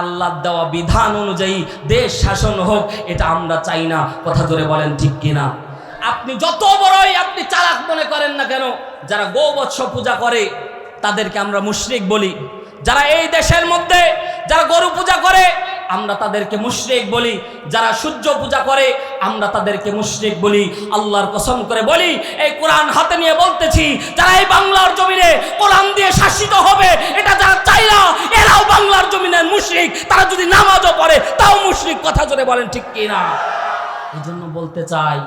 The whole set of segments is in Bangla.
আল্লাহ দেওয়া বিধান অনুযায়ী দেশ শাসন হোক, এটা আমরা চাই না। কথা ধরে বলেন ঠিক কিনা? আপনি যত বড়ই আপনি চালাক মনে করেন না কেন, যারা গোবৎস পূজা করে, তাদেরকে আমরা মুশরিক বলি। যারা এই দেশের মধ্যে যারা গরু পূজা করে, আমরা তাদেরকে মুশরিক বলি। যারা সূর্য পূজা করে আমরা তাদেরকে মুশরিক বলি, আল্লাহর কসম করে বলি, এই কোরআন হাতে নিয়ে বলতেছি, যারা এই বাংলার জমিনে কোরআন দিয়ে শাসিত হবে, এটা যারা চাই না, এরাও বাংলার জমিনের মুশরিক, তারা যদি নামাজও পড়ে, তাও মুশরিক কথা জোরে বলেন ঠিক কিনা? এই জন্য বলতে চাই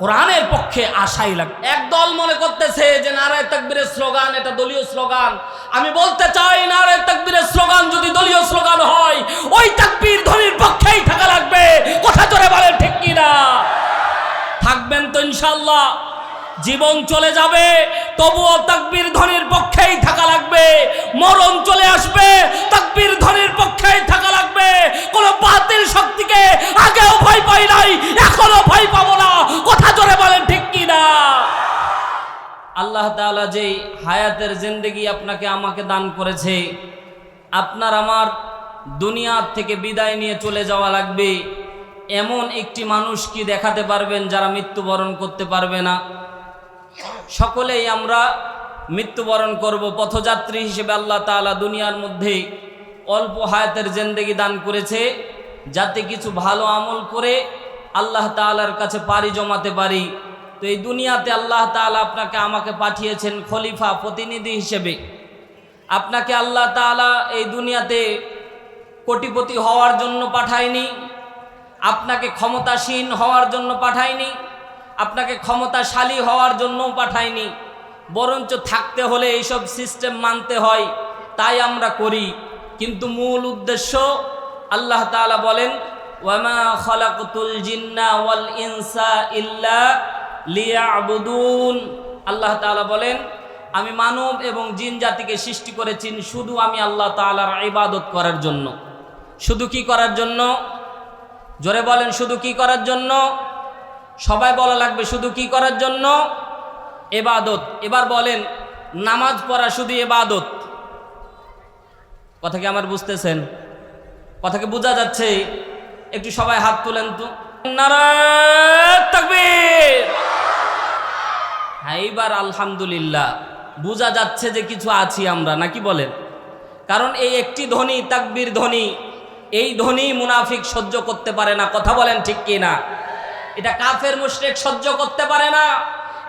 কোরআনের পক্ষে আশাই লাগ একদল মনে করতেছে যে নারায় তাকবীরের স্লোগান, এটা দলীয় স্লোগান। আমি বলতে চাই, নারায় তাকবীরের স্লোগান যদি দলীয় স্লোগান হয়, ওই তাকবীর ধ্বনির পক্ষেই থাকা লাগবে। কথা জোরে বলেন, ঠিক কিনা থাকবেন তো ইনশাল্লাহ জীবন চলে যাবে, তবুও তাকবীর ধ্বনির আপনাকে আমাকে দান করেছে। আপনার আমার দুনিয়ার থেকে বিদায় নিয়ে চলে যাওয়া লাগবে। এমন একটি মানুষ কি দেখাতে পারবেন যারা মৃত্যুবরণ করতে পারবে না? সকলেই আমরা মৃত্যুবরণ করব, পথযাত্রী হিসেবে আল্লাহ তাআলা দুনিয়ার মধ্যে অল্প হায়াতের জেন্দেগি দান করেছে, যাতে কিছু ভালো আমল করে আল্লাহ তাআলার কাছে পারি জমাতে পারি। তো এই দুনিয়াতে আল্লাহ তাআলা আপনাকে আমাকে পাঠিয়েছেন খলিফা, প্রতিনিধি হিসেবে। আপনাকে আল্লাহ তাআলা এই দুনিয়াতে কোটিপতি হওয়ার জন্য পাঠায়নি, আপনাকে ক্ষমতাসীন হওয়ার জন্য পাঠায়নি, আপনাকে ক্ষমতাশালী হওয়ার জন্যও পাঠায়নি, বরঞ্চ থাকতে হলে এইসব সিস্টেম মানতে হয়, তাই আমরা করি। কিন্তু মূল উদ্দেশ্য আল্লাহ তাআলা বলেন ওয়ামা খলাকতুল জিন্না ওয়াল ইনসা ইল্লা লিয়াবুদুন। আল্লাহ তাআলা বলেন, আমি মানব এবং জিন জাতিকে সৃষ্টি করেছি শুধু আমি আল্লাহ তাআলার ইবাদত করার জন্য। শুধু কি করার জন্য? জোরে বলেন, শুধু কি করার জন্য? সবাই বলা লাগবে, শুধু কি করার জন্য? এবাদত এবার বলেন, নামাজ পড়া শুধু এবাদত কথা কি আমার বুঝতেছেন? কথা কি বোঝা যাচ্ছে? একটু সবাই হাত তুলেন তো। নারায়ণ এইবার আলহামদুলিল্লাহ, বোঝা যাচ্ছে যে কিছু আছি আমরা নাকি বলেন? কারণ এই একটি ধ্বনি তাকবীর ধ্বনি, এই ধ্বনি মুনাফিক সহ্য করতে পারে না, কথা বলেন ঠিক কি না? এটা কাফের মুশরিক সহ্য করতে পারে না।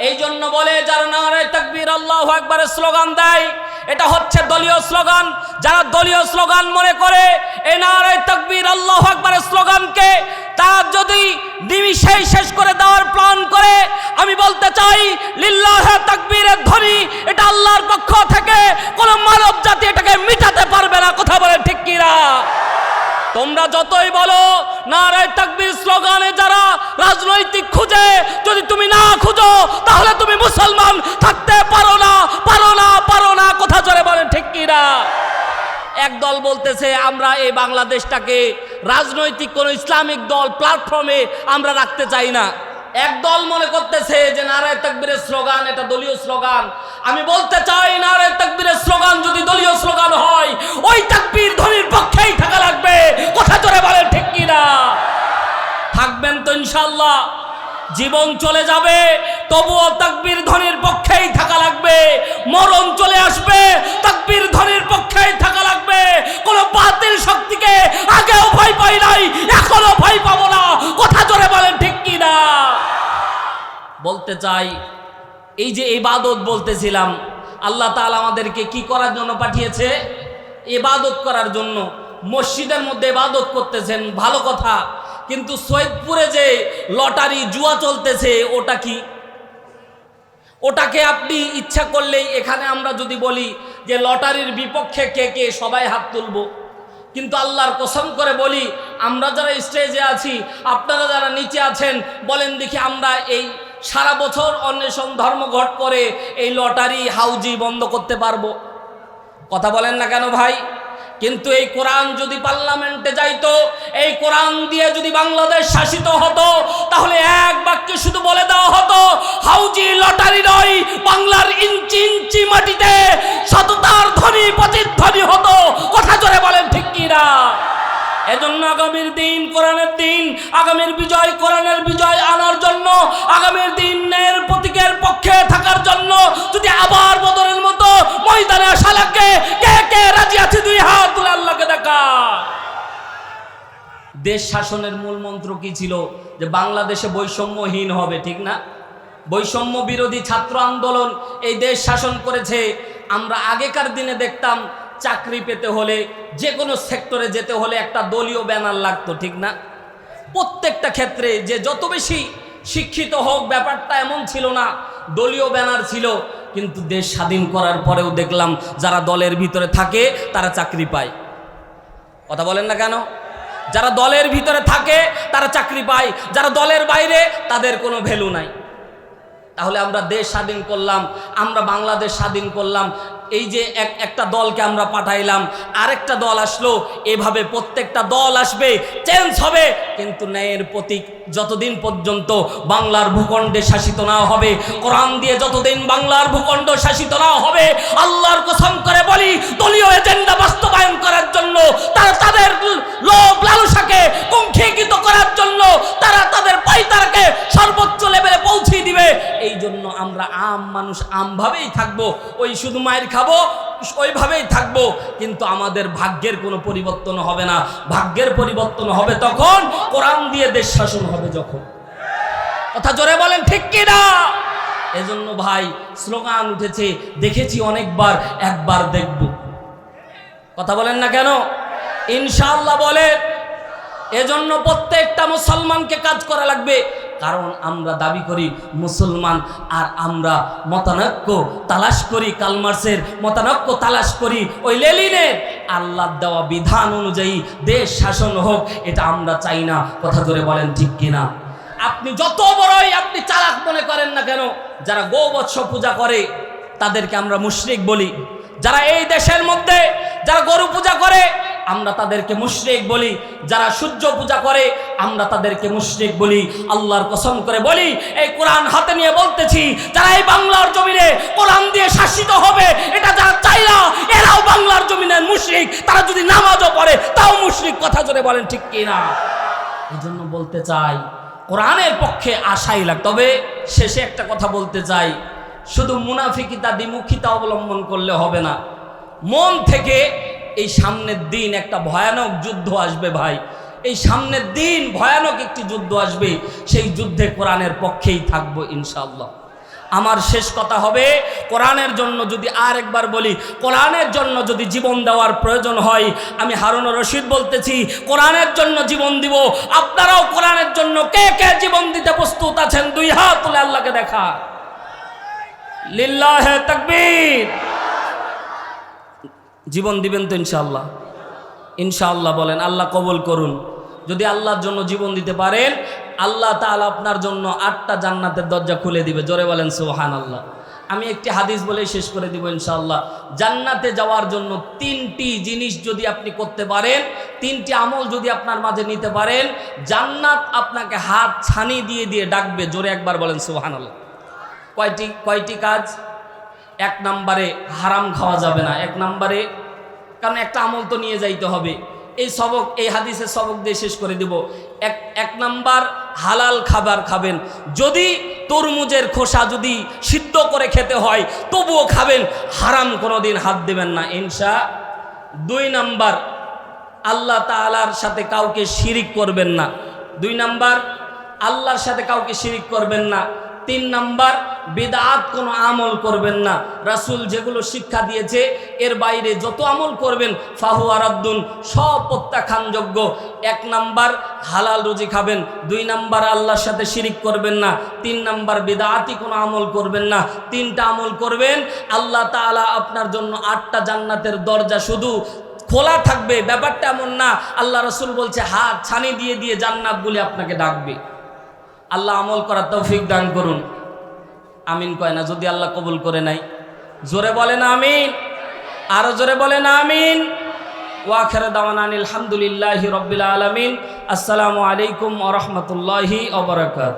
এই জন্য বলে, যারা নারায় তাকবীর আল্লাহ একবারের স্লোগান দেয়, এটা হচ্ছে দলীয় স্লোগান। যারা দলীয় স্লোগান মনে করে, এই নারায় তাকবীর আল্লাহ একবারের স্লোগানকে, তার যদি নিমিষেই শেষ করে দেওয়ার প্ল্যান করে আমি বলতে চাই, লিল্লাহ তাকবীরের ধ্বনি, এটা আল্লাহর পক্ষ থেকে কোনো মানব জাতি এটাকে মিটাতে পারবে না, কথা বলে ঠিক কিনা? তোমরা যতই বলো, নারায় তাকবীর স্লোগানে যারা রাজনৈতিক খুঁজে, যদি তুমি না খুঁজো, তাহলে তুমি মুসলমান থাকতে পারো না পারো না পারো না, কথা চলে বলেন ঠিক কি না এক দল বলতেছে, আমরা এই বাংলাদেশটাকে রাজনৈতিক কোন ইসলামিক দল প্ল্যাটফর্মে আমরা রাখতে চাই না। এক দল মনে করতেছে যে নারায় তাকবীরের স্লোগান, এটা দলীয় স্লোগান। আমি বলতে চাই, নারায় তাকবীরের স্লোগান যদি দলীয় স্লোগান হয়, ওই তাকবীর ধ্বনির পক্ষেই থাকা লাগবে। কথা জোরে বলেন, ঠিক কি না? থাকবেন তো ইনশাল্লাহ জীবন চলে যাবে, তবুও তাকবীর ধ্বনির পক্ষেই থাকা লাগবে। মরণ চলে আসবে, তাকবীর ধ্বনির পক্ষেই থাকা লাগবে। কোনো বাতিল শক্তিকে বলতে চাই। এই যে ইবাদত বলতেছিলাম, আল্লাহ তালা আমাদেরকে কি করার জন্য পাঠিয়েছে? এবাদত করার জন্য। মসজিদের মধ্যে ইবাদত করতেছেন, ভালো কথা। কিন্তু সৈয়দপুরে যে লটারি জুয়া চলতেছে, ওটা কি? ওটাকে আপনি ইচ্ছা করলেই এখানে আমরা যদি বলি যে লটারির বিপক্ষে কে কে সবাই হাত তুলবো। কিন্তু আল্লাহর কসম করে বলি, আমরা যারা স্টেজে আছি, আপনারা যারা নিচে আছেন, বলেন দেখি আমরা এই সারা বছর অন্বেষণ ধর্মঘট করে এই লটারি হাউজি বন্ধ করতে পারব। কথা বলেন না কেন ভাই? কিন্তু এই কোরআন যদি পার্লামেন্টে যাইতো, এই কোরআন দিয়ে যদি বাংলাদেশ শাসিত হতো, তাহলে এক বাক্যে শুধু বলে দেওয়া হতো, হাউজি লটারি নয়, বাংলার ইঞ্চি ইঞ্চি মাটিতে সততার ধ্বনি প্রতিধ্বনি হতো। কথা জোরে বলেন ঠিক কি না এজন্য আগামীর দিন কোরআনের দিন, আগামীর বিজয় কোরআনের বিজয় আনার জন্য, আগামীর দিন ন্যায়ের প্রতীকের পক্ষে থাকার জন্য, যদি আবার বদরের মতো ময়দানে আসা লাগে, কে কে রাজি আছে দুই হাত তুলে আল্লাহকে দেখা দেশ শাসনের মূল মন্ত্র কি ছিল? যে বাংলাদেশে বৈষম্যহীন হবে, ঠিক না? বৈষম্য বিরোধী ছাত্র আন্দোলন এই দেশ শাসন করেছে। আমরা আগেকার দিনে দেখতাম চাকরি পেতে হলে যে কোনো সেক্টরে যেতে হলে একটা দলীয় ব্যানার লাগতো, ঠিক না? প্রত্যেকটা ক্ষেত্রে যে যত বেশি শিক্ষিত হোক, ব্যাপারটা এমন ছিল না, দলীয় ব্যানার ছিল, কিন্তু দেশ স্বাধীন করার পরেও দেখলাম যারা দলের ভিতরে থাকে, তারা চাকরি পায়। কথা বলেন না কেন? যারা দলের ভিতরে থাকে, তারা চাকরি পায়। যারা দলের বাইরে, তাদের কোনো ভ্যালু নাই। তাহলে আমরা দেশ স্বাধীন করলাম, আমরা বাংলাদেশ স্বাধীন করলাম এই যে এক, একটা দলকে আমরা পাঠাইলাম, আরেকটা দল আসলো, এভাবে প্রত্যেকটা দল আসবে চেঞ্জ হবে, কিন্তু ন্যায়ের প্রতীক যতদিন পর্যন্ত বাংলার ভূখণ্ডে শাসিত না হবে, কোরআন দিয়ে যতদিন বাংলার ভূখণ্ড শাসিত না হবে, আল্লাহর কসম করে বলি, দলীয় এজেন্ডা বাস্তবায়ন করার জন্য, তারা তাদের লোভ লালসাকে কুণ্ঠিত করার জন্য, তারা তাদের পাইতারাকে সর্বোচ্চ লেভেলে পৌঁছে দিবে এই জন্য আমরা আম মানুষ আমভাবেই থাকব, ওই শুধু মায়ের খাব, ওইভাবেই থাকব। কিন্তু আমাদের ভাগ্যের কোনো পরিবর্তন হবে না। ভাগ্যের পরিবর্তন হবে তখন কোরআন দিয়ে দেশ শাসন হবে যখন। কথা জোরে বলেন, ঠিক কি না? এজন্য ভাই, স্লোগান উঠেছে, দেখেছি অনেকবার, একবার দেখব। কথা বলেন না কেন? ইনশাআল্লাহ বলেন, এজন্য প্রত্যেকটা মুসলমানকে কাজ করা লাগবে। কারণ আমরা দাবি করি মুসলমান আর আমরা মতানক্য তালাশ করি, কালমার্সের মতানৈক্য তালাশ করি। ওই লেলিনের আল্লাহ দেওয়া বিধান অনুযায়ী দেশ শাসন হোক, এটা আমরা চাই না। কথা ধরে বলেন ঠিক কিনা? আপনি যত বড়ই আপনি চালাক মনে করেন না কেন, যারা গৌবৎস পূজা করে, তাদেরকে আমরা মুশরিক বলি। যারা এই দেশের মধ্যে, যারা গরু পূজা করে আমরা তাদেরকে মুশরিক বলি। যারা সূর্য পূজা করে, আমরা তাদেরকে মুশরিক বলি। আল্লাহর কসম করে বলি, এই কোরআন হাতে নিয়ে বলতেছি, যারা এই বাংলার জমিনে কোরআন দিয়ে শাসিত হবে, এটা যারা চাই না, এরাও বাংলার জমিনের মুশরিক। তারা যদি নামাজও পড়ে, তাও মুশরিক কথা জোরে বলেন ঠিক কিনা? এই জন্য বলতে চাই, কোরআনের পক্ষে আশাই লাগ তবে শেষে একটা কথা বলতে চাই, শুধু মুনাফিকিতা দ্বিমুখিতা অবলম্বন করলে হবে না। মন থেকে এই সামনের দিন একটা ভয়ানক যুদ্ধ আসবে ভাই। এই সামনের দিন ভয়ানক একটি যুদ্ধ আসবে। সেই যুদ্ধে কোরআনের পক্ষেই থাকব ইনশাল্লাহ আমার শেষ কথা হবে, কোরআনের জন্য যদি আর একবার বলি, কোরআনের জন্য যদি জীবন দেওয়ার প্রয়োজন হয়, আমি হারুন রশিদ বলতেছি, কোরআনের জন্য জীবন দিব। আপনারাও কোরআনের জন্য কে কে জীবন দিতে প্রস্তুত আছেন, দুই হাত তুলে আল্লাহকে দেখা লিল্লাহে তাকবীর। জীবন দিবেন তো ইনশাআল্লাহ। ইনশাআল্লাহ বলেন, আল্লাহ কবুল করুন। যদি আল্লাহর জন্য জীবন দিতে পারেন, আল্লাহ তাআলা আপনার জন্য আটটা জান্নাতের দরজা খুলে দিবে। জোরে বলেন সুহান আল্লাহ আমি একটি হাদিস বলে শেষ করে দিব ইনশাআল্লাহ। জান্নাতে যাওয়ার জন্য তিনটি জিনিস যদি আপনি করতে পারেন, তিনটি আমল যদি আপনার মাঝে নিতে পারেন, জান্নাত আপনাকে হাত ছানি দিয়ে দিয়ে ডাকবে। জোরে একবার বলেন সুহান আল্লাহ কয়টি কয়টি কাজ? এক নম্বরে হারাম খাওয়া যাবে না। এক নম্বরে কারণ একটা আমল তো নিয়ে যাইতে হবে। এই সবক, এই হাদিসের সবক দিয়ে শেষ করে দেব। এক এক নাম্বার, হালাল খাবার খাবেন। যদি তরমুজের খোসা যদি সিদ্ধ করে খেতে হয়, তবুও খাবেন। হারাম কোনো দিন হাত দেবেন না, ইনশা। দুই নাম্বার, আল্লাহ তালার সাথে কাউকে শিরিক করবেন না। দুই নাম্বার, আল্লাহর সাথে কাউকে শিরিক করবেন না। তিন নাম্বার বেদাত কোনো আমল করবেন না। রাসুল যেগুলো শিক্ষা দিয়েছে, এর বাইরে যত আমল করবেন, ফাহু আরাদ্দুন, সব প্রত্যাখ্যানযোগ্য। এক নাম্বার, হালাল রুজি খাবেন। দুই নাম্বার, আল্লাহর সাথে শিরিক করবেন না। তিন নাম্বার বেদাতি কোনো আমল করবেন না। তিনটা আমল করবেন, আল্লাহ তাআলা আপনার জন্য আটটা জান্নাতের দরজা শুধু খোলা থাকবে। ব্যাপারটা এমন না, আল্লাহ রসুল বলছে, হাত ছানি দিয়ে দিয়ে জান্নাত বলে আপনাকে ডাকবে। আল্লাহ আমল করার তৌফিক দান করুন। আমিন কয় না, যদি আল্লাহ কবুল করে নাই। জোরে বলেন আমিন। আরও জোরে বলে না আমিন ওয়াখের দাওয়ান আলহামদুলিল্লাহ রবিল আলমিন। আসসালামু আলাইকুম ওরহমতুল্লাহি অবরাকাত